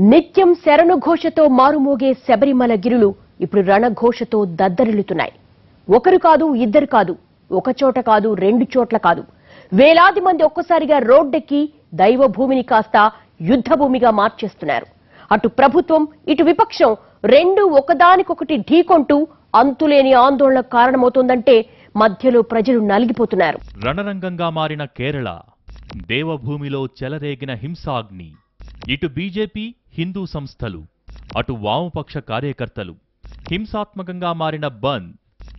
నిత్యం శరణు ఘోషతో మారుమోగే శబరిమల గిరులు ఇప్పుడు రణఘోషతో దద్దరిల్లుతున్నాయి. ఒకరు కాదు ఇద్దరు కాదు ఒక చోట కాదు రెండు చోట్ల కాదు. వేలాది మంది ఒక్కసారిగా రోడ్డెక్కి దైవ భూమిని కాస్త యుద్ధ భూమిగా మార్చేస్తున్నారు. అటు ప్రభుత్వం ఇటు విపక్షం రెండు ఒకదానికొకటి ఢీకొంటూ అంతులేని ఆందోళన కారణమవుతోందంటే మధ్యలో ప్రజలు నలిగిపోతున్నారు. రణరంగంగా మారిన కేరళ దేవభూమిలో చెలరేగిన హింసాగ్ని. ఇటు బీజేపీ హిందూ సంస్థలు అటు వామపక్ష కార్యకర్తలు హింసాత్మకంగా మారిన బంద్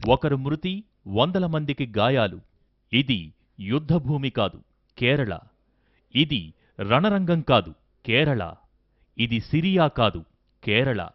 ఒకరు మృతి వందల మందికి గాయాలు. ఇది యుద్ధభూమి కాదు కేరళ. ఇది రణరంగం కాదు కేరళ. ఇది సిరియా కాదు కేరళ.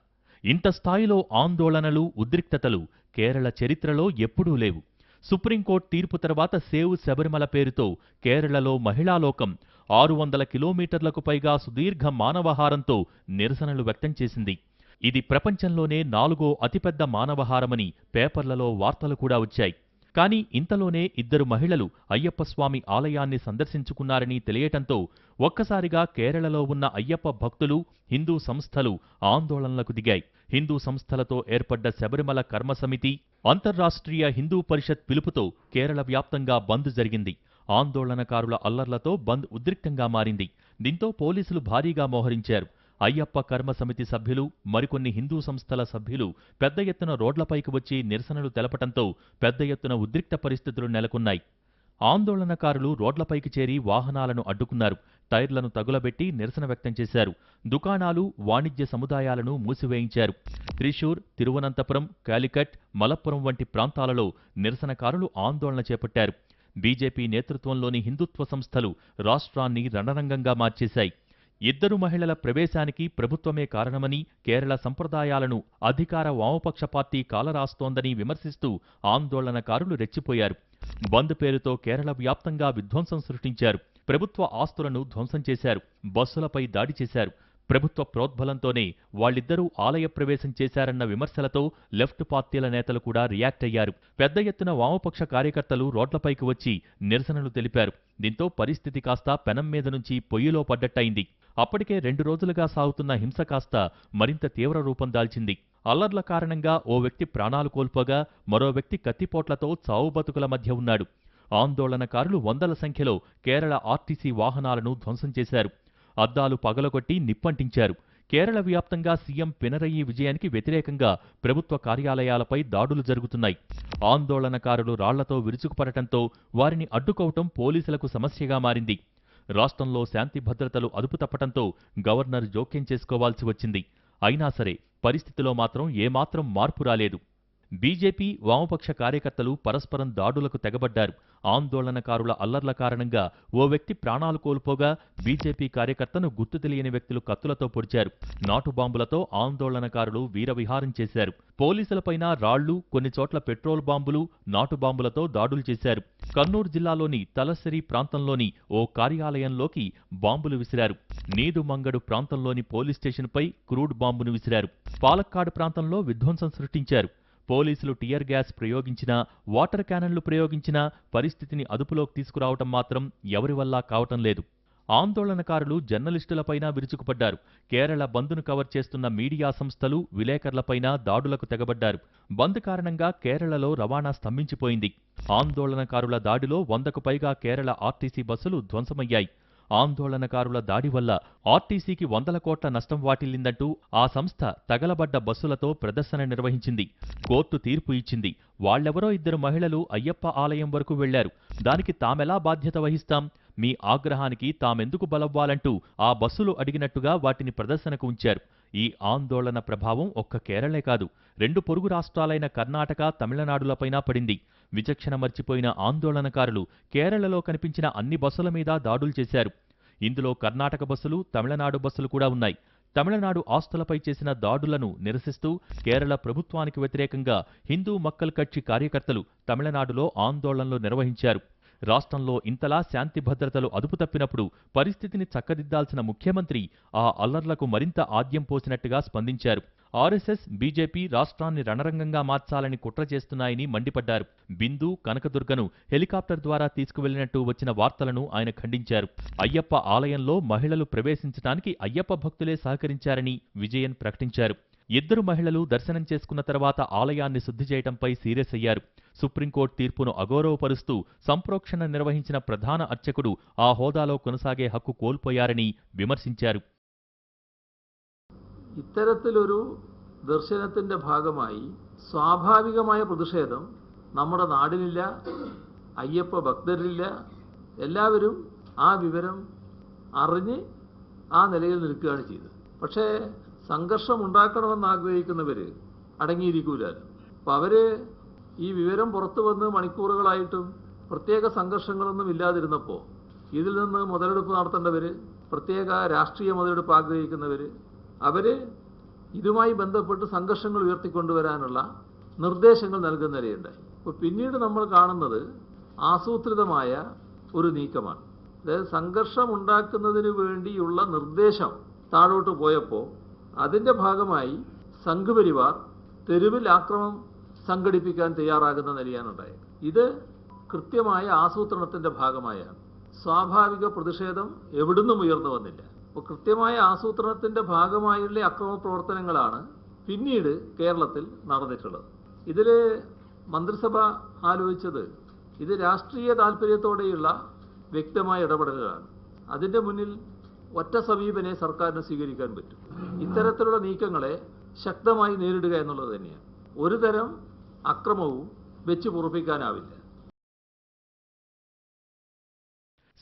ఇంత స్థాయిలో ఆందోళనలు ఉద్రిక్తతలు కేరళ చరిత్రలో ఎప్పుడూ లేవు. సుప్రీంకోర్టు తీర్పు తర్వాత సేవ్ శబరిమల పేరుతో కేరళలో మహిళాలోకం. ఆరు వందల కిలోమీటర్లకు పైగా సుదీర్ఘ మానవహారంతో నిరసనలు వ్యక్తం చేసింది. ఇది ప్రపంచంలోనే నాలుగో అతిపెద్ద మానవహారమని పేపర్లలో వార్తలు కూడా వచ్చాయి. కానీ ఇంతలోనే ఇద్దరు మహిళలు అయ్యప్ప స్వామి ఆలయాన్ని సందర్శించుకున్నారని తెలియటంతో ఒక్కసారిగా కేరళలో ఉన్న అయ్యప్ప భక్తులు హిందూ సంస్థలు ఆందోళనలకు దిగాయి. హిందూ సంస్థలతో ఏర్పడ్డ శబరిమల కర్మసమితి అంతర్రాష్ట్రీయ హిందూ పరిషత్ పిలుపుతో కేరళ వ్యాప్తంగా బంద్ జరిగింది. ఆందోళనకారుల అల్లర్లతో బంద్ ఉద్రిక్తంగా మారింది. దీంతో పోలీసులు భారీగా మోహరించారు. అయ్యప్ప కర్మ సమితి సభ్యులు మరికొన్ని హిందూ సంస్థల సభ్యులు పెద్ద ఎత్తున రోడ్లపైకి వచ్చి నిరసనలు తెలపటంతో పెద్ద ఎత్తున ఉద్రిక్త పరిస్థితులు నెలకొన్నాయి. ఆందోళనకారులు రోడ్లపైకి చేరి వాహనాలను అడ్డుకున్నారు. టైర్లను తగులబెట్టి నిరసన వ్యక్తం చేశారు. దుకాణాలు వాణిజ్య సముదాయాలను మూసివేయించారు. త్రిశూర్ తిరువనంతపురం కాలికట్ మలప్పురం వంటి ప్రాంతాలలో నిరసనకారులు ఆందోళన చేపట్టారు. బీజేపీ నేతృత్వంలోని హిందుత్వ సంస్థలు రాష్ట్రాన్ని రణరంగంగా మార్చేశాయి. ఇద్దరు మహిళల ప్రవేశానికి ప్రభుత్వమే కారణమని కేరళ సంప్రదాయాలను అధికార వామపక్ష పార్టీ కాలరాస్తోందని విమర్శిస్తూ ఆందోళనకారులు రెచ్చిపోయారు. బంద్ పేరుతో కేరళ వ్యాప్తంగా విధ్వంసం సృష్టించారు. ప్రభుత్వ ఆస్తులను ధ్వంసం చేశారు బస్సులపై దాడి చేశారు. ప్రభుత్వ ప్రోద్బలంతోనే వాళ్ళిద్దరూ ఆలయ ప్రవేశం చేశారన్న విమర్శలతో లెఫ్ట్ పార్టీల నేతలు కూడా రియాక్ట్ అయ్యారు. పెద్ద ఎత్తున వామపక్ష కార్యకర్తలు రోడ్లపైకి వచ్చి నిరసనలు తెలిపారు. దీంతో పరిస్థితి కాస్త పెనం మీద నుంచి పొయ్యిలో పడ్డట్టయింది. అప్పటికే రెండు రోజులుగా సాగుతున్న హింస కాస్త మరింత తీవ్ర రూపం దాల్చింది. అల్లర్ల కారణంగా ఓ వ్యక్తి ప్రాణాలు కోల్పోగా మరో వ్యక్తి కత్తిపోట్లతో చావుబతుకుల మధ్య ఉన్నాడు. ఆందోళనకారులు వందల సంఖ్యలో కేరళ ఆర్టీసీ వాహనాలను ధ్వంసం చేశారు. అద్దాలు పగలగొట్టి నిప్పంటించారు. కేరళ వ్యాప్తంగా సీఎం పినరయి విజయానికి వ్యతిరేకంగా ప్రభుత్వ కార్యాలయాలపై దాడులు జరుగుతున్నాయి. ఆందోళనకారులు రాళ్ళతో విరుచుకుపడటంతో వారిని అడ్డుకోవటం పోలీసులకు సమస్యగా మారింది. రాష్ట్రంలో శాంతి భద్రతలు అదుపు తప్పటంతో గవర్నర్ జోక్యం చేసుకోవాల్సి వచ్చింది. అయినా సరే పరిస్థితిలో మాత్రం ఏమాత్రం మార్పు రాలేదు. బీజేపీ వామపక్ష కార్యకర్తలు పరస్పరం దాడులకు తెగబడ్డారు. ఆందోళనకారుల అల్లర్ల కారణంగా ఓ వ్యక్తి ప్రాణాలు కోల్పోగా బీజేపీ కార్యకర్తను గుర్తు తెలియని వ్యక్తులు కత్తులతో పొడిచారు. నాటు బాంబులతో ఆందోళనకారులు వీరవిహారం చేశారు. పోలీసులపైన రాళ్ళు కొన్ని చోట్ల పెట్రోల్ బాంబులు నాటు బాంబులతో దాడులు చేశారు. కర్నూలు జిల్లాలోని తలసరి ప్రాంతంలోని ఓ కార్యాలయంలోకి బాంబులు విసిరారు. నీదు మంగడు ప్రాంతంలోని పోలీస్ స్టేషన్పై క్రూడ్ బాంబును విసిరారు. పాలక్కాడు ప్రాంతంలో విధ్వంసం సృష్టించారు. పోలీసులు టియర్ గ్యాస్ ప్రయోగించినా వాటర్ క్యానన్లు ప్రయోగించినా పరిస్థితిని అదుపులోకి తీసుకురావటం మాత్రం ఎవరి వల్ల కావటం లేదు. ఆందోళనకారులు జర్నలిస్టులపైనా విరుచుకుపడ్డారు. కేరళ బంద్ను కవర్ చేస్తున్న మీడియా సంస్థలు విలేకరులపైనా దాడులకు తెగబడ్డారు. బంద్ కారణంగా కేరళలో రవాణా స్తంభించిపోయింది. ఆందోళనకారుల దాడిలో వందకు పైగా కేరళ ఆర్టీసీ బస్సులు ధ్వంసమయ్యాయి. ఆందోళనకారుల దాడి వల్ల ఆర్టీసీకి వందల కోట్ల నష్టం వాటిల్లిందంటూ ఆ సంస్థ తగలబడ్డ బస్సులతో ప్రదర్శన నిర్వహించింది. కోర్టు తీర్పు ఇచ్చింది. వాళ్ళెవరో ఇద్దరు మహిళలు అయ్యప్ప ఆలయం వరకు వెళ్ళారు. దానికి తామెలా బాధ్యత వహిస్తాం? మీ ఆగ్రహానికి తామెందుకు బలవ్వాలంటూ ఆ బస్సులు అడిగినట్టుగా వాటిని ప్రదర్శనకు ఉంచారు. ఈ ఆందోళన ప్రభావం ఒక్క కేరళే కాదు రెండు పొరుగు రాష్ట్రాలైన కర్ణాటక తమిళనాడులపైనా పడింది. విచక్షణ మర్చిపోయిన ఆందోళనకారులు కేరళలో కనిపించిన అన్ని బస్సుల మీద దాడులు చేశారు. ఇందులో కర్ణాటక బస్సులు తమిళనాడు బస్సులు కూడా ఉన్నాయి. తమిళనాడు ఆస్తులపై చేసిన దాడులను నిరసిస్తూ కేరళ ప్రభుత్వానికి వ్యతిరేకంగా హిందూ మక్కల్ కక్షి కార్యకర్తలు తమిళనాడులో ఆందోళనలు నిర్వహించారు. రాష్ట్రంలో ఇంతలా శాంతి భద్రతలు అదుపు తప్పినప్పుడు పరిస్థితిని చక్కదిద్దాల్సిన ముఖ్యమంత్రి ఆ అల్లర్లకు మరింత ఆద్యం పోసినట్టుగా స్పందించారు. ఆర్ఎస్ఎస్ బీజేపీ రాష్ట్రాన్ని రణరంగంగా మార్చాలని కుట్ర చేస్తున్నాయని మండిపడ్డారు. బిందు కనకదుర్గను హెలికాప్టర్ ద్వారా తీసుకువెళ్ళినట్టు వచ్చిన వార్తలను ఆయన ఖండించారు. అయ్యప్ప ఆలయంలో మహిళలు ప్రవేశించడానికి అయ్యప్ప భక్తులే సహకరించారని విజయన్ ప్రకటించారు. ఇద్దరు మహిళలు దర్శనం చేసుకున్న తర్వాత ఆలయాన్ని శుద్ధి చేయడంపై సీరియస్ అయ్యారు సుప్రీంకోర్టు తీర్పును అగౌరవపరుస్తూ సంప్రోక్షణ నిర్వహించిన ప్రధాన అర్చకుడు ఆ హోదాలో కొనసాగే హక్కు కోల్పోయారని విమర్శించారు ഇത്തരത്തിലൊരു ദർശനത്തിൻ്റെ ഭാഗമായി സ്വാഭാവികമായ പ്രതിഷേധം നമ്മുടെ നാടിനില്ല അയ്യപ്പ ഭക്തരില്ല എല്ലാവരും ആ വിവരം അറിഞ്ഞ് ആ നിലയിൽ നിൽക്കുകയാണ് ചെയ്തത് പക്ഷേ സംഘർഷം ഉണ്ടാക്കണമെന്ന് ആഗ്രഹിക്കുന്നവർ അടങ്ങിയിരിക്കൂല. അപ്പം അവർ ഈ വിവരം പുറത്തു വന്ന് മണിക്കൂറുകളായിട്ടും പ്രത്യേക സംഘർഷങ്ങളൊന്നും ഇല്ലാതിരുന്നപ്പോൾ ഇതിൽ നിന്ന് മുതലെടുപ്പ് നടത്തേണ്ടവർ പ്രത്യേക രാഷ്ട്രീയ മുതലെടുപ്പ് ആഗ്രഹിക്കുന്നവർ അവർ ഇതുമായി ബന്ധപ്പെട്ട് സംഘർഷങ്ങൾ ഉയർത്തിക്കൊണ്ടുവരാനുള്ള നിർദ്ദേശങ്ങൾ നൽകുന്നവരെയുണ്ട് അപ്പോൾ പിന്നീട് നമ്മൾ കാണുന്നത് ആസൂത്രിതമായ ഒരു നീക്കമാണ്. അതായത് സംഘർഷം ഉണ്ടാക്കുന്നതിന് വേണ്ടിയുള്ള നിർദ്ദേശം താഴോട്ട് പോയപ്പോൾ അതിന്റെ ഭാഗമായി സംഘപരിവാർ തെരുവിൽ ആക്രമം സംഘടിപ്പിക്കാൻ തയ്യാറാകുന്ന നിലയാണ് ഉണ്ടായത്. ഇത് കൃത്യമായ ആസൂത്രണത്തിന്റെ ഭാഗമായാണ്. സ്വാഭാവിക പ്രതിഷേധം എവിടുന്നും ഉയർന്നു വന്നില്ല. അപ്പോൾ കൃത്യമായ ആസൂത്രണത്തിന്റെ ഭാഗമായുള്ള അക്രമ പ്രവർത്തനങ്ങളാണ് പിന്നീട് കേരളത്തിൽ നടന്നിട്ടുള്ളത്. ഇതിൽ മന്ത്രിസഭ ആലോചിച്ചത് ഇത് രാഷ്ട്രീയ താല്പര്യത്തോടെയുള്ള വ്യക്തമായ ഇടപെടലുകളാണ്. അതിന്റെ മുന്നിൽ ഒറ്റ സമീപനെ സർക്കാരിന് സ്വീകരിക്കാൻ പറ്റും ഇത്തരത്തിലുള്ള നീക്കങ്ങളെ ശക്തമായി നേരിടുക എന്നുള്ളത് തന്നെയാണ് ഒരു തരം അക്രമവും വെച്ച് പൊറുപ്പിക്കാനാവില്ല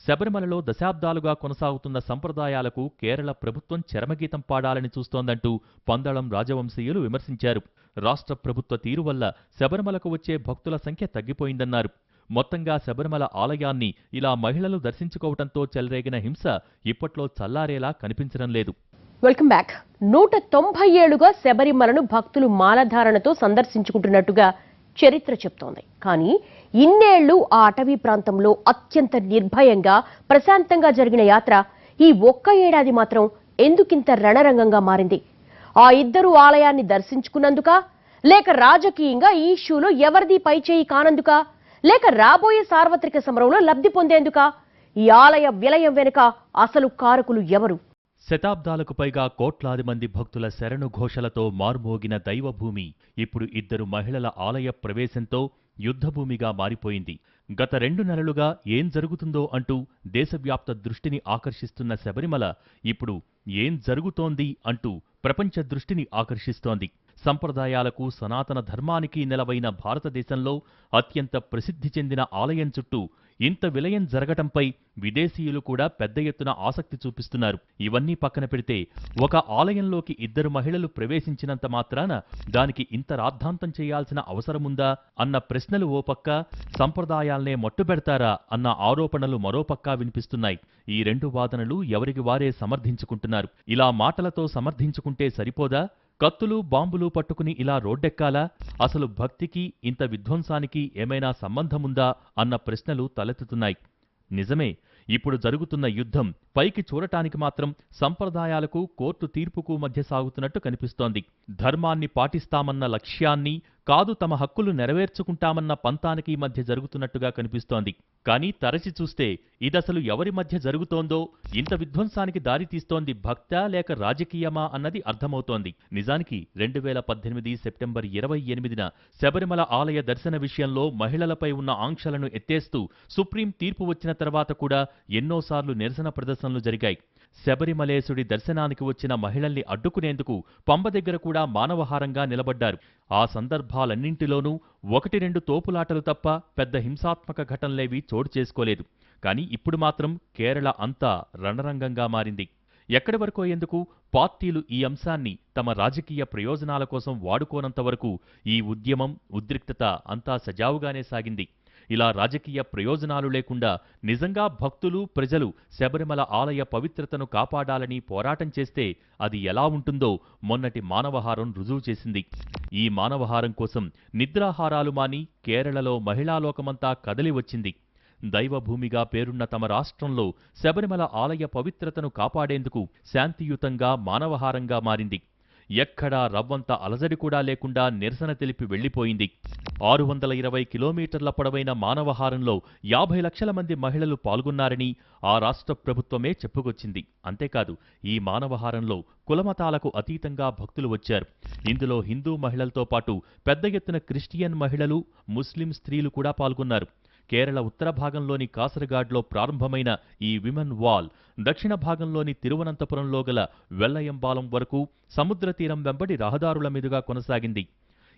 శబరిమలలో దశాబ్దాలుగా కొనసాగుతున్న సంప్రదాయాలకు కేరళ ప్రభుత్వం చరమగీతం పాడాలని చూస్తోందంటూ పందళం రాజవంశీయులు విమర్శించారు రాష్ట్ర ప్రభుత్వ తీరు వల్ల శబరిమలకు వచ్చే భక్తుల సంఖ్య తగ్గిపోయిందన్నారు మొత్తంగా శబరిమల ఆలయాన్ని ఇలా మహిళలు దర్శించుకోవడంతో చెలరేగిన హింస ఇప్పట్లో చల్లారేలా కనిపించడం లేదు. వెల్కమ్ బ్యాక్ నూట తొంభై ఏళ్ళుగా శబరిమలను భక్తులు మాలధారణతో సందర్శించుకుంటున్నట్టుగా చరిత్ర చెప్తోంది. కానీ ఇన్నేళ్ళు ఆ అటవీ ప్రాంతంలో అత్యంత నిర్భయంగా ప్రశాంతంగా జరిగిన యాత్ర ఈ ఒక్క ఏడాది మాత్రం ఎందుకింత రణరంగంగా మారింది? ఆ ఇద్దరు ఆలయాన్ని దర్శించుకున్నందుక? లేక రాజకీయంగా ఈ ఇష్యూలో ఎవరిది పైచేయి కానందుక? లేక రాబోయే సార్వత్రిక సమరంలో లబ్ధి పొందేందుక? ఈ ఆలయ విలయం వెనుక అసలు కారకులు ఎవరు? శతాబ్దాలకు పైగా కోట్లాది మంది భక్తుల శరణు ఘోషలతో మార్మోగిన దైవభూమి ఇప్పుడు ఇద్దరు మహిళల ఆలయ ప్రవేశంతో యుద్ధభూమిగా మారిపోయింది. గత రెండు నెలలుగా ఏం జరుగుతుందో అంటూ దేశవ్యాప్త దృష్టిని ఆకర్షిస్తున్న శబరిమల ఇప్పుడు ఏం జరుగుతోంది అంటూ ప్రపంచ దృష్టిని ఆకర్షిస్తోంది. సంప్రదాయాలకు సనాతన ధర్మానికి నెలవైన భారతదేశంలో అత్యంత ప్రసిద్ధి చెందిన ఆలయం చుట్టూ ఇంత విలయం జరగటంపై విదేశీయులు కూడా పెద్ద ఎత్తున ఆసక్తి చూపిస్తున్నారు. ఇవన్నీ పక్కన పెడితే ఒక ఆలయంలోకి ఇద్దరు మహిళలు ప్రవేశించినంత మాత్రాన దానికి ఇంత రాద్ధాంతం చేయాల్సిన అవసరముందా అన్న ప్రశ్నలు ఓ పక్క సంప్రదాయాల్నే మట్టుబెడతారా అన్న ఆరోపణలు మరో పక్కా వినిపిస్తున్నాయి. ఈ రెండు వాదనలు ఎవరికి వారే సమర్థించుకుంటున్నారు? ఇలా మాటలతో సమర్థించుకుంటే సరిపోదా? కత్తులు బాంబులు పట్టుకుని ఇలా రోడ్డెక్కాలా? అసలు భక్తికి ఇంత విధ్వంసానికి ఏమైనా సంబంధముందా? అన్న ప్రశ్నలు తలెత్తుతున్నాయి. నిజమే ఇప్పుడు జరుగుతున్న యుద్ధం పైకి చూడటానికి మాత్రం సంప్రదాయాలకు కోర్టు తీర్పుకు మధ్య సాగుతున్నట్టు కనిపిస్తోంది. ధర్మాన్ని పాటిస్తామన్న లక్ష్యాన్ని కాదు తమ హక్కులు నెరవేర్చుకుంటామన్న పంతానికి మధ్య జరుగుతున్నట్టుగా కనిపిస్తోంది. కానీ తరచి చూస్తే ఇదసలు ఎవరి మధ్య జరుగుతోందో ఇంత విధ్వంసానికి దారితీస్తోంది భక్త లేక రాజకీయమా అన్నది అర్థమవుతోంది. నిజానికి రెండు వేల పద్దెనిమిది సెప్టెంబర్ ఇరవై ఎనిమిదిన శబరిమల ఆలయ దర్శన విషయంలో మహిళలపై ఉన్న ఆంక్షలను ఎత్తేస్తూ సుప్రీం తీర్పు వచ్చిన తర్వాత కూడా ఎన్నోసార్లు నిరసన ప్రదర్శనలు జరిగాయి. శబరిమలేశుడి దర్శనానికి వచ్చిన మహిళల్ని అడ్డుకునేందుకు పంబ దగ్గర కూడా మానవహారంగా నిలబడ్డారు. ఆ సందర్భాలన్నింటిలోనూ ఒకటి రెండు తోపులాటలు తప్ప పెద్ద హింసాత్మక ఘటనలేవీ చోటు చేసుకోలేదు. కానీ ఇప్పుడు మాత్రం కేరళ అంతా రణరంగంగా మారింది. ఎక్కడి వరకో ఎందుకు పార్టీలు ఈ అంశాన్ని తమ రాజకీయ ప్రయోజనాల కోసం వాడుకోనంత వరకు ఈ ఉద్యమం ఉద్రిక్తత అంతా సజావుగానే సాగింది. ఇలా రాజకీయ ప్రయోజనాలు లేకుండా నిజంగా భక్తులు ప్రజలు శబరిమల ఆలయ పవిత్రతను కాపాడాలని పోరాటం చేస్తే అది ఎలా ఉంటుందో మొన్నటి మానవహారం రుజువు చేసింది. ఈ మానవహారం కోసం నిద్రాహారాలు మాని కేరళలో మహిళాలోకమంతా కదలి వచ్చింది. దైవభూమిగా పేరున్న తమ రాష్ట్రంలో శబరిమల ఆలయ పవిత్రతను కాపాడేందుకు శాంతియుతంగా మానవహారంగా మారింది. ఎక్కడా రవ్వంత అలజడి కూడా లేకుండా నిరసన తెలిపి వెళ్ళిపోయింది ఆరు వందల ఇరవై కిలోమీటర్ల పొడవైన మానవహారంలో యాభై లక్షల మంది మహిళలు పాల్గొన్నారని ఆ రాష్ట్ర ప్రభుత్వమే చెప్పుకొచ్చింది. అంతేకాదు ఈ మానవహారంలో కులమతాలకు అతీతంగా భక్తులు వచ్చారు. ఇందులో హిందూ మహిళలతో పాటు పెద్ద ఎత్తున క్రిస్టియన్ మహిళలు ముస్లిం స్త్రీలు కూడా పాల్గొన్నారు. కేరళ ఉత్తర భాగంలోని కాసరగాడ్లో ప్రారంభమైన ఈ విమెన్ వాల్ దక్షిణ భాగంలోని తిరువనంతపురంలో గల వెల్లయంబాలం వరకు సముద్ర తీరం వెంబడి రహదారుల మీదుగా కొనసాగింది.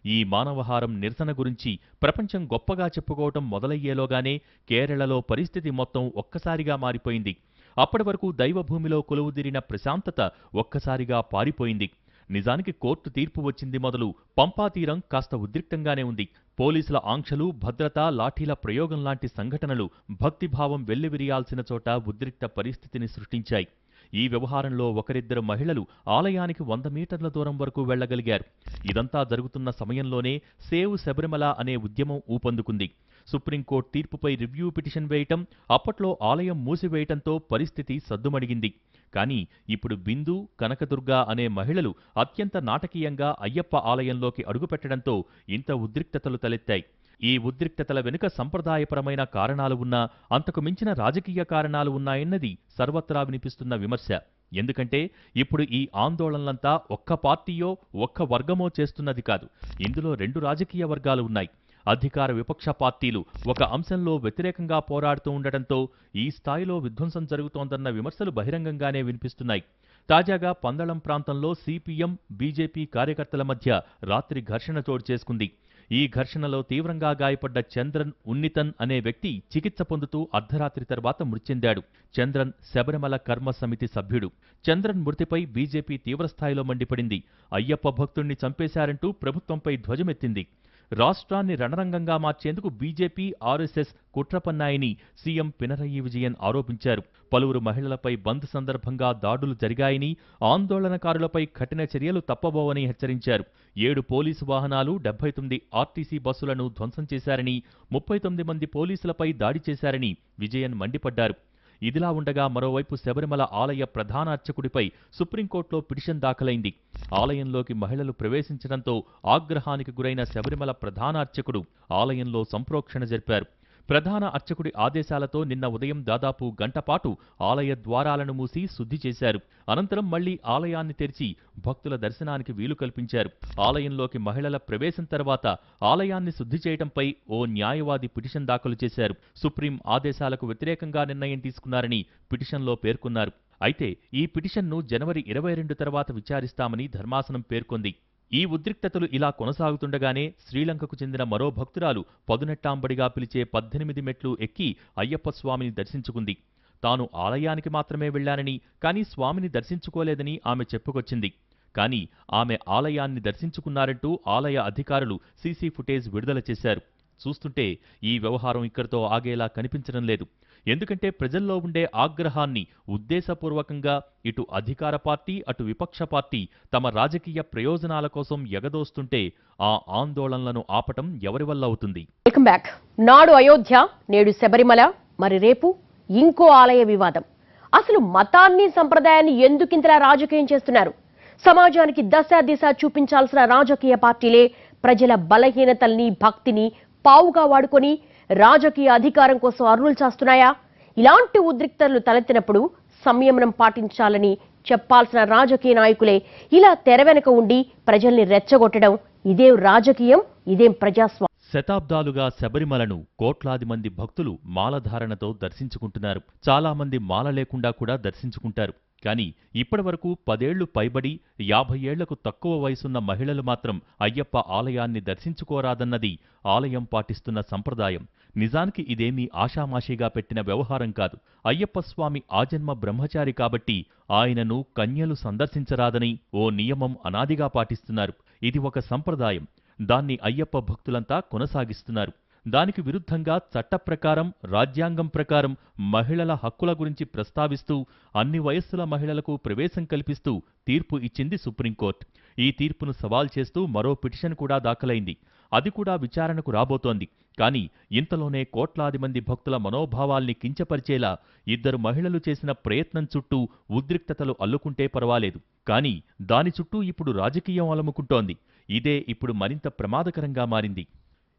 ఈ మానవహారం నిరసన గురించి ప్రపంచం గొప్పగా చెప్పుకోవటం మొదలయ్యేలోగానే కేరళలో పరిస్థితి మొత్తం ఒక్కసారిగా మారిపోయింది. అప్పటి వరకు దైవభూమిలో కొలువుదీరిన ప్రశాంతత ఒక్కసారిగా పారిపోయింది. నిజానికి కోర్టు తీర్పు వచ్చింది మొదలు పంపా తీరం కాస్త ఉద్రిక్తంగానే ఉంది. పోలీసుల ఆంక్షలు భద్రత లాఠీల ప్రయోగం లాంటి సంఘటనలు భక్తిభావం వెల్లివిరియాల్సిన చోట ఉద్రిక్త పరిస్థితిని సృష్టించాయి. ఈ వ్యవహారంలో ఒకరిద్దరు మహిళలు ఆలయానికి వంద మీటర్ల దూరం వరకు వెళ్ళగలిగారు ఇదంతా జరుగుతున్న సమయంలోనే సేవ్ శబరిమల అనే ఉద్యమం ఊపందుకుంది. సుప్రీంకోర్టు తీర్పుపై రివ్యూ పిటిషన్ వేయటం అప్పట్లో ఆలయం మూసివేయటంతో పరిస్థితి సద్దుమడిగింది. కానీ ఇప్పుడు బిందు కనకదుర్గ అనే మహిళలు అత్యంత నాటకీయంగా అయ్యప్ప ఆలయంలోకి అడుగుపెట్టడంతో ఇంత ఉద్రిక్తతలు తలెత్తాయి. ఈ ఉద్రిక్తతల వెనుక సంప్రదాయపరమైన కారణాలు ఉన్నా అంతకు మించిన రాజకీయ కారణాలు ఉన్నాయన్నది సర్వత్రా వినిపిస్తున్న విమర్శ. ఎందుకంటే ఇప్పుడు ఈ ఆందోళనలంతా ఒక్క పార్టీయో ఒక్క వర్గమో చేస్తున్నది కాదు. ఇందులో రెండు రాజకీయ వర్గాలు ఉన్నాయి. అధికార విపక్ష పార్టీలు ఒక అంశంలో వ్యతిరేకంగా పోరాడుతూ ఉండటంతో ఈ స్థాయిలో విధ్వంసం జరుగుతోందన్న విమర్శలు బహిరంగంగానే వినిపిస్తున్నాయి. తాజాగా పందళం ప్రాంతంలో సిపిఎం బీజేపీ కార్యకర్తల మధ్య రాత్రి ఘర్షణ చోటు చేసుకుంది. ఈ ఘర్షణలో తీవ్రంగా గాయపడ్డ చంద్రన్ ఉన్నితన్ అనే వ్యక్తి చికిత్స పొందుతూ అర్ధరాత్రి తర్వాత మృతి చెందాడు చంద్రన్ శబరిమల కర్మ సమితి సభ్యుడు. చంద్రన్ మృతిపై బీజేపీ తీవ్రస్థాయిలో మండిపడింది. అయ్యప్ప భక్తుణ్ణి చంపేశారంటూ ప్రభుత్వంపై ధ్వజమెత్తింది. రాష్ట్రాన్ని రణరంగంగా మార్చేందుకు బీజేపీ ఆర్ఎస్ఎస్ కుట్రపన్నాయని సీఎం పినరయి విజయన్ ఆరోపించారు. పలువురు మహిళలపై బంద్ సందర్భంగా దాడులు జరిగాయని ఆందోళనకారులపై కఠిన చర్యలు తప్పబోవని హెచ్చరించారు. ఏడు పోలీసు వాహనాలు డెబ్బై తొమ్మిది ఆర్టీసీ బస్సులను ధ్వంసం చేశారని ముప్పై తొమ్మిది మంది పోలీసులపై దాడి చేశారని విజయన్ మండిపడ్డారు. ఇదిలా ఉండగా మరోవైపు శబరిమల ఆలయ ప్రధానార్చకుడిపై సుప్రీంకోర్టులో పిటిషన్ దాఖలైంది. ఆలయంలోకి మహిళలు ప్రవేశించడంతో ఆగ్రహానికి గురైన శబరిమల ప్రధానార్చకుడు ఆలయంలో సంప్రోక్షణ జరిపారు. ప్రధాన అర్చకుడి ఆదేశాలతో నిన్న ఉదయం దాదాపు గంటపాటు ఆలయ ద్వారాలను మూసి శుద్ధి చేశారు. అనంతరం మళ్ళీ ఆలయాన్ని తెరిచి భక్తుల దర్శనానికి వీలు కల్పించారు. ఆలయంలోకి మహిళల ప్రవేశం తర్వాత ఆలయాన్ని శుద్ధి చేయడంపై ఓ న్యాయవాది పిటిషన్ దాఖలు చేశారు. సుప్రీం ఆదేశాలకు వ్యతిరేకంగా నిర్ణయం తీసుకున్నారని పిటిషన్లో పేర్కొన్నారు. అయితే ఈ పిటిషన్ను జనవరి ఇరవై రెండు తర్వాత విచారిస్తామని ధర్మాసనం పేర్కొంది. ఈ ఉద్రిక్తతలు ఇలా కొనసాగుతుండగానే శ్రీలంకకు చెందిన మరో భక్తురాలు పదునెట్టాంబడిగా పిలిచే పద్దెనిమిది మెట్లు ఎక్కి అయ్యప్పస్వామిని దర్శించుకుంది. తాను ఆలయానికి మాత్రమే వెళ్ళానని కానీ స్వామిని దర్శించుకోలేదని ఆమె చెప్పుకొచ్చింది. కానీ ఆమె ఆలయాన్ని దర్శించుకున్నారంటూ ఆలయ అధికారులు సీసీ ఫుటేజ్ విడుదల చేశారు. చూస్తుంటే ఈ వ్యవహారం ఇక్కడితో ఆగేలా కనిపించడం లేదు. ఎందుకంటే ప్రజల్లో ఉండే ఆగ్రహాన్ని ఉద్దేశపూర్వకంగా ఇటు అధికార పార్టీ అటు విపక్ష పార్టీ తమ రాజకీయ ప్రయోజనాల కోసం ఎగదోస్తుంటే ఆ ఆందోళనలను ఆపటం ఎవరి వల్ల అవుతుంది? నాడు అయోధ్య నేడు శబరిమల మరి రేపు ఇంకో ఆలయ వివాదం. అసలు మతాన్ని సంప్రదాయాన్ని ఎందుకింతలా రాజకీయం చేస్తున్నారు? సమాజానికి దశ దిశ చూపించాల్సిన రాజకీయ పార్టీలే ప్రజల బలహీనతల్ని భక్తిని పావుగా వాడుకొని రాజకీయ అధికారం కోసం అరువులు చేస్తున్నాయా? ఇలాంటి ఉద్రిక్తతలు తలెత్తినప్పుడు సంయమనం పాటించాలని చెప్పాల్సిన రాజకీయ నాయకులే ఇలా తెర వెనక ఉండి ప్రజల్ని రెచ్చగొట్టడం ఇదేం రాజకీయం ఇదేం ప్రజాస్వామ్యం శతాబ్దాలుగా శబరిమలను కోట్లాది మంది భక్తులు మాలధారణతో దర్శించుకుంటున్నారు. చాలామంది మాల లేకుండా కూడా దర్శించుకుంటారు. కానీ ఇప్పటివరకు పదేళ్ళు పైబడి యాభై ఏళ్ళకు తక్కువ వయసున్న మహిళలు మాత్రం అయ్యప్ప ఆలయాన్ని దర్శించుకోరాదన్నది ఆలయం పాటిస్తున్న సంప్రదాయం. నిజానికి ఇదేమీ ఆషామాషీగా పెట్టిన వ్యవహారం కాదు. అయ్యప్ప స్వామి ఆజన్మ బ్రహ్మచారి కాబట్టి ఆయనను కన్యలు సందర్శించరాదని ఓ నియమం అనాదిగా పాటిస్తున్నారు. ఇది ఒక సంప్రదాయం. దాన్ని అయ్యప్ప భక్తులంతా కొనసాగిస్తున్నారు. దానికి విరుద్ధంగా చట్ట ప్రకారం రాజ్యాంగం ప్రకారం మహిళల హక్కుల గురించి ప్రస్తావిస్తూ అన్ని వయస్సుల మహిళలకు ప్రవేశం కల్పిస్తూ తీర్పు ఇచ్చింది సుప్రీంకోర్టు. ఈ తీర్పును సవాల్ చేస్తూ మరో పిటిషన్ కూడా దాఖలైంది. అది కూడా విచారణకు రాబోతోంది. కానీ ఇంతలోనే కోట్లాది మంది భక్తుల మనోభావాల్ని కించపరిచేలా ఇద్దరు మహిళలు చేసిన ప్రయత్నం చుట్టూ ఉద్రిక్తతలు అల్లుకుంటే పర్వాలేదు. కానీ దాని చుట్టూ ఇప్పుడు రాజకీయం అలముకుంటోంది. ఇదే ఇప్పుడు మరింత ప్రమాదకరంగా మారింది.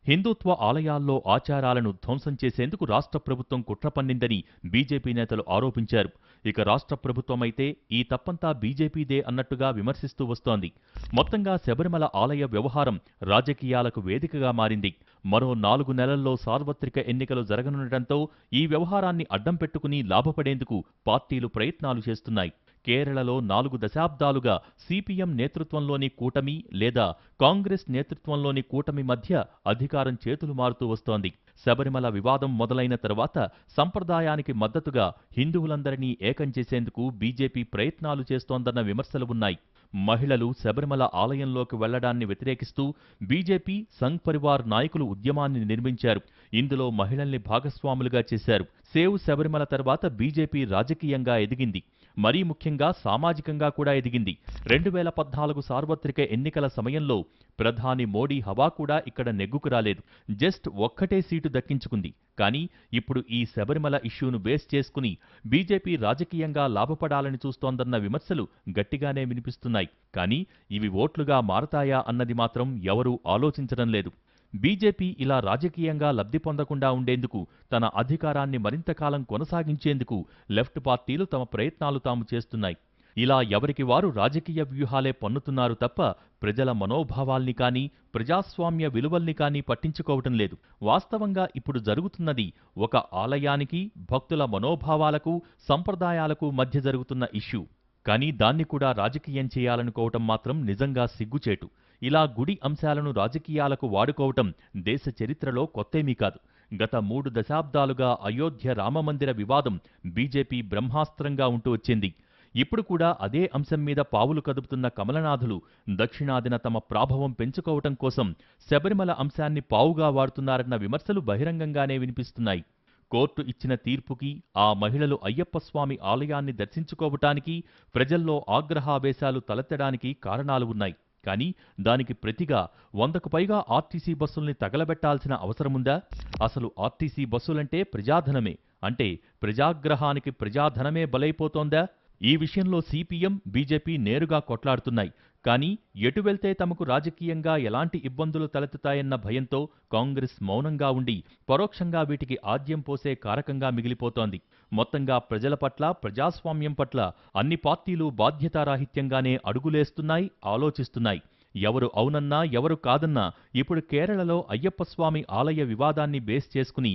హిందుత్వ ఆలయాల్లో ఆచారాలను ధ్వంసం చేసేందుకు రాష్ట్ర ప్రభుత్వం కుట్ర పన్నిందని బీజేపీ నేతలు ఆరోపించారు. ఇక రాష్ట్ర ప్రభుత్వమైతే ఈ తప్పంతా బీజేపీదే అన్నట్టుగా విమర్శిస్తూ వస్తోంది. మొత్తంగా శబరిమల ఆలయ వ్యవహారం రాజకీయాలకు వేదికగా మారింది. మరో నాలుగు నెలల్లో సార్వత్రిక ఎన్నికలు జరగనుండటంతో ఈ వ్యవహారాన్ని అడ్డం పెట్టుకుని లాభపడేందుకు పార్టీలు ప్రయత్నాలు చేస్తున్నాయి. కేరళలో నాలుగు దశాబ్దాలుగా సిపిఎం నేతృత్వంలోని కూటమి లేదా కాంగ్రెస్ నేతృత్వంలోని కూటమి మధ్య అధికారం చేతులు మారుతూ వస్తోంది. శబరిమల వివాదం మొదలైన తర్వాత సంప్రదాయానికి మద్దతుగా హిందువులందరినీ ఏకం చేసేందుకు బీజేపీ ప్రయత్నాలు చేస్తోందన్న విమర్శలు ఉన్నాయి. మహిళలు శబరిమల ఆలయంలోకి వెళ్ళడాన్ని వ్యతిరేకిస్తూ బీజేపీ సంఘ్ పరివార్ నాయకులు ఉద్యమాన్ని నిర్మించారు. ఇందులో మహిళల్ని భాగస్వాములుగా చేశారు. సేవ్ శబరిమల తర్వాత బీజేపీ రాజకీయంగా ఎదిగింది. మరీ ముఖ్యంగా సామాజికంగా కూడా ఎదిగింది. రెండు వేల పద్నాలుగు సార్వత్రిక ఎన్నికల సమయంలో ప్రధాని మోడీ హవా కూడా ఇక్కడ నెగ్గుకు రాలేదు. జస్ట్ ఒక్కటే సీటు దక్కించుకుంది. కానీ ఇప్పుడు ఈ శబరిమల ఇష్యూను బేస్ చేసుకుని బీజేపీ రాజకీయంగా లాభపడాలని చూస్తోందన్న విమర్శలు గట్టిగానే వినిపిస్తున్నాయి. కానీ ఇవి ఓట్లుగా మారతాయా అన్నది మాత్రం ఎవరూ ఆలోచించడం లేదు. బీజేపీ ఇలా రాజకీయంగా లబ్ధి పొందకుండా ఉండేందుకు తన అధికారాన్ని మరింతకాలం కొనసాగించేందుకు లెఫ్ట్ పార్టీలు తమ ప్రయత్నాలు తాము చేస్తున్నాయి. ఇలా ఎవరికి వారు రాజకీయ వ్యూహాలే పన్నుతున్నారు తప్ప ప్రజల మనోభావాల్ని కానీ ప్రజాస్వామ్య విలువల్ని కానీ పట్టించుకోవటం లేదు. వాస్తవంగా ఇప్పుడు జరుగుతున్నది ఒక ఆలయానికి భక్తుల మనోభావాలకు సంప్రదాయాలకు మధ్య జరుగుతున్న ఇష్యూ. కానీ దాన్ని కూడా రాజకీయం చేయాలనుకోవటం మాత్రం నిజంగా సిగ్గుచేటు. ఇలా గుడి అంశాలను రాజకీయాలకు వాడుకోవటం దేశ చరిత్రలో కొత్తేమీ కాదు. గత మూడు దశాబ్దాలుగా అయోధ్య రామమందిర వివాదం బీజేపీ బ్రహ్మాస్త్రంగా ఉంటూ వచ్చింది. ఇప్పుడు కూడా అదే అంశం మీద పావులు కదుపుతున్న కమలనాథులు దక్షిణాదిన తమ ప్రాభవం పెంచుకోవటం కోసం శబరిమల అంశాన్ని పావుగా వాడుతున్నారన్న విమర్శలు బహిరంగంగానే వినిపిస్తున్నాయి. కోర్టు ఇచ్చిన తీర్పుకి ఆ మహిళలు అయ్యప్ప స్వామి ఆలయాన్ని దర్శించుకోవటానికి ప్రజల్లో ఆగ్రహావేశాలు తలెత్తడానికి కారణాలు ఉన్నాయి. కానీ దానికి ప్రతిగా వందకు పైగా ఆర్టీసీ బస్సుల్ని తగలబెట్టాల్సిన అవసరముందా? అసలు ఆర్టీసీ బస్సులంటే ప్రజాధనమే. అంటే ప్రజాగ్రహానికి ప్రజాధనమే బలైపోతోందా? ఈ విషయంలో సిపిఎం బీజేపీ నేరుగా కొట్లాడుతున్నాయి. కానీ ఎటు వెళ్తే తమకు రాజకీయంగా ఎలాంటి ఇబ్బందులు తలెత్తుతాయన్న భయంతో కాంగ్రెస్ మౌనంగా ఉండి పరోక్షంగా వీటికి ఆద్యం పోసే కారకంగా మిగిలిపోతోంది. మొత్తంగా ప్రజల పట్ల ప్రజాస్వామ్యం పట్ల అన్ని పార్టీలు బాధ్యతారాహిత్యంగానే అడుగులేస్తున్నాయి ఆలోచిస్తున్నాయి. ఎవరు అవునన్నా ఎవరు కాదన్నా ఇప్పుడు కేరళలో అయ్యప్ప స్వామి ఆలయ వివాదాన్ని బేస్ చేసుకుని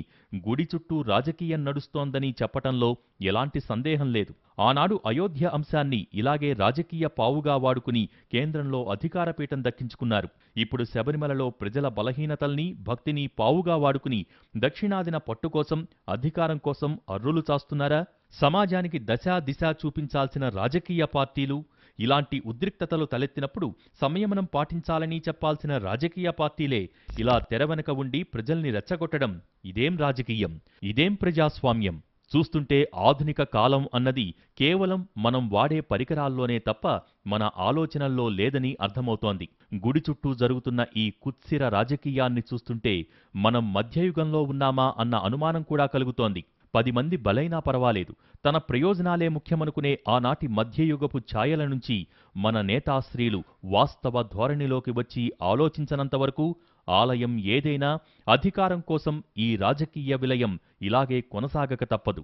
గుడి చుట్టూ రాజకీయం నడుస్తోందని చెప్పటంలో ఎలాంటి సందేహం లేదు. ఆనాడు అయోధ్య అంశాన్ని ఇలాగే రాజకీయ పావుగా వాడుకుని కేంద్రంలో అధికారపీఠం దక్కించుకున్నారు. ఇప్పుడు శబరిమలలో ప్రజల బలహీనతల్ని భక్తిని పావుగా వాడుకుని దక్షిణాదిన పట్టు కోసం అధికారం కోసం అర్రులు చాస్తున్నారా? సమాజానికి దశ దిశ చూపించాల్సిన రాజకీయ పార్టీలు ఇలాంటి ఉద్రిక్తతలు తలెత్తినప్పుడు సంయమనం పాటించాలని చెప్పాల్సిన రాజకీయ పార్టీలే ఇలా తెరవెనక ఉండి ప్రజల్ని రెచ్చగొట్టడం ఇదేం రాజకీయం ఇదేం ప్రజాస్వామ్యం? చూస్తుంటే ఆధునిక కాలం అన్నది కేవలం మనం వాడే పరికరాల్లోనే తప్ప మన ఆలోచనల్లో లేదని అర్థమవుతోంది. గుడి చుట్టూ జరుగుతున్న ఈ కుత్సిర రాజకీయాన్ని చూస్తుంటే మనం మధ్యయుగంలో ఉన్నామా అన్న అనుమానం కూడా కలుగుతోంది. పది మంది బలైనా పర్వాలేదు. తన ప్రయోజనాలే ముఖ్యమనుకునే ఆనాటి మధ్యయుగపు ఛాయల నుంచి మన నేతాశ్రీలు వాస్తవ ధోరణిలోకి వచ్చి ఆలోచించనంతవరకు ఆలయం ఏదైనా అధికారం కోసం ఈ రాజకీయ విలయం ఇలాగే కొనసాగక తప్పదు.